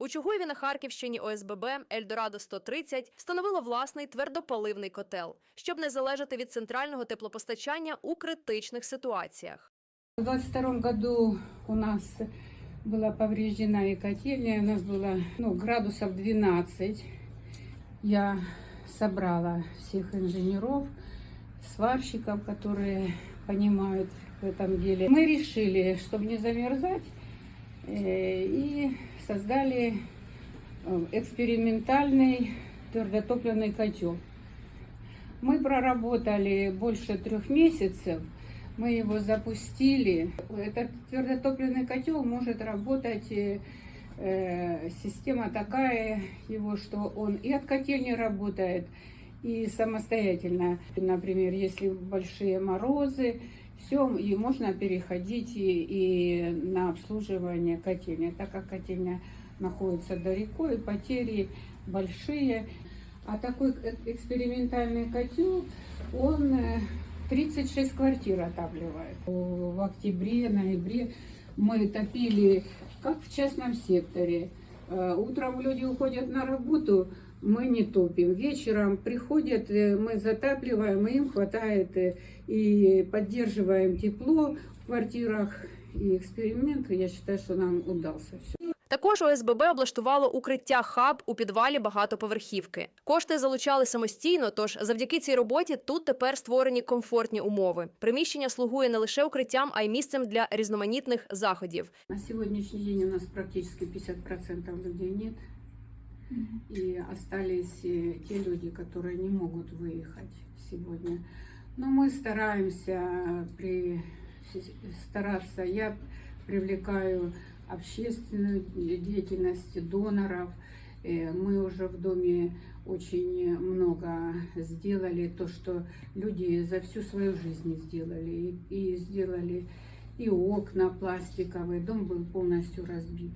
У Чугуєві на Харківщині ОСББ Ельдорадо 130 встановило власний твердопаливний котел, щоб не залежати від центрального теплопостачання у критичних ситуаціях. В 22 году у нас была повреждена и котельня, у нас было ну, градусов 12. Я собрала всех инженеров, сварщиков, которые понимают в этом деле. Мы решили, чтобы не замерзать, э, И создали э, экспериментальный твердотопливный котел. Мы проработали больше трех месяцев. Мы его запустили. Этот твердотопливный котел может работать. э, э, система такая его, что он и от котельни работает, и самостоятельно. Например, если большие морозы, все, и можно переходить и, и на обслуживание котельни, так как котельня находится далеко, и потери большие. А такой э- экспериментальный котел, он э, 36 квартир отапливает. В октябре, ноябре мы топили, как в частном секторе. Э, Утром люди уходят на работу, мы не топим. Вечером приходят, э, мы затапливаем, и им хватает э, и поддерживаем тепло в квартирах. И эксперимент, я считаю, что нам удался. Все. Також ОСББ облаштувало укриття хаб у підвалі багатоповерхівки. Кошти залучали самостійно, тож завдяки цій роботі тут тепер створені комфортні умови. Приміщення слугує не лише укриттям, а й місцем для різноманітних заходів. На сегодняшний день у нас практически 50% людей нет. И остались э, те люди, которые не могут выехать сегодня. Но мы стараемся при, стараться. Я привлекаю общественную деятельность доноров. Э, Мы уже в доме очень много сделали то, что люди за всю свою жизнь сделали. И, сделали и окна пластиковые, дом был полностью разбит.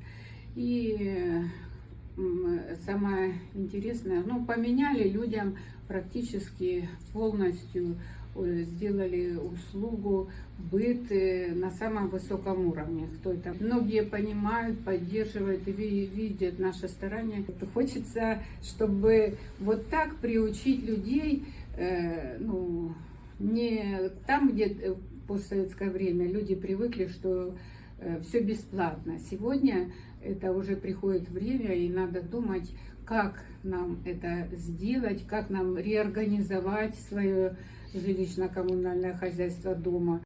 И самое интересное, ну, поменяли людям практически полностью, э, сделали услугу, быт э, на самом высоком уровне. Кто это? Многие понимают, поддерживают и ви- видят наше старание. Это Хочется, чтобы вот так приучить людей, э, ну, не там, где э, в постсоветское время люди привыкли, что все бесплатно. Сегодня это уже приходит время, и надо думать, как нам это сделать, как нам реорганизовать свое жилищно-коммунальное хозяйство дома.